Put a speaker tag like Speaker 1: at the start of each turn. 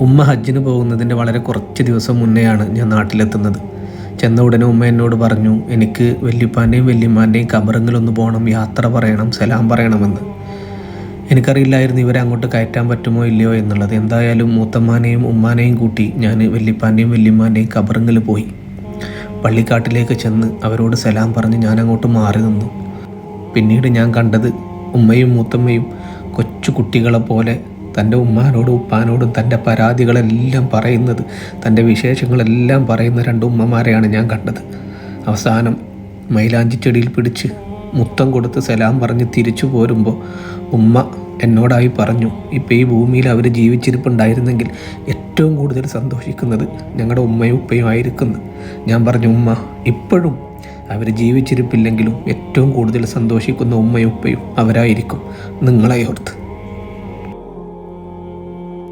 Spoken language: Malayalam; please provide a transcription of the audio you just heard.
Speaker 1: ഉമ്മ ഹജ്ജിന് പോകുന്നതിന്റെ വളരെ കുറച്ച് ദിവസം മുന്നെയാണ് ഞാൻ നാട്ടിലെത്തുന്നത്. ചെന്ന ഉടനെ ഉമ്മ എന്നോട് പറഞ്ഞു എനിക്ക് വല്യപ്പാന്റെയും വല്യമ്മാന്റെയും കബറങ്ങളൊന്ന് പോകണം യാത്ര പറയണം സലാം പറയണമെന്ന്. എനിക്കറിയില്ലായിരുന്നു ഇവരെ അങ്ങോട്ട് കയറ്റാൻ പറ്റുമോ ഇല്ലയോ എന്നുള്ളത്. എന്തായാലും മൂത്തമ്മാനെയും ഉമ്മാനെയും കൂട്ടി ഞാൻ വല്യപ്പാന്റെയും വല്യമ്മാന്റെയും കബറങ്ങൾ പോയി. പള്ളിക്കാട്ടിലേക്ക് ചെന്ന് അവരോട് സലാം പറഞ്ഞ് ഞാൻ അങ്ങോട്ട് മാറി നിന്നു. പിന്നീട് ഞാൻ കണ്ടത് ഉമ്മയും മൂത്തമ്മയും കൊച്ചു കുട്ടികളെ പോലെ തന്റെ ഉമ്മാനോടും ഉപ്പാനോടും തന്റെ പരാതികളെല്ലാം പറയുന്നത് തന്റെ വിശേഷങ്ങളെല്ലാം പറയുന്ന രണ്ട് ഉമ്മമാരെയാണ് ഞാൻ കണ്ടത്. അവസാനം മൈലാഞ്ചി ചെടിയിൽ പിടിച്ച് മുത്തം കൊടുത്ത് സലാം പറഞ്ഞ് തിരിച്ചു പോരുമ്പോൾ ഉമ്മ എന്നോടായി പറഞ്ഞു ഇപ്പോൾ ഈ ഭൂമിയിൽ അവർ ജീവിച്ചിരിപ്പുണ്ടായിരുന്നെങ്കിൽ ഏറ്റവും കൂടുതൽ സന്തോഷിക്കുന്നത് ഞങ്ങളുടെ ഉമ്മയും ഉപ്പയും ആയിരിക്കുന്നു. ഞാൻ പറഞ്ഞു ഉമ്മ ഇപ്പോഴും അവർ ജീവിച്ചിരിപ്പില്ലെങ്കിലും ഏറ്റവും കൂടുതൽ സന്തോഷിക്കുന്ന ഉമ്മയും ഉപ്പയും അവരായിരിക്കും നിങ്ങളെ ഓർത്ത്.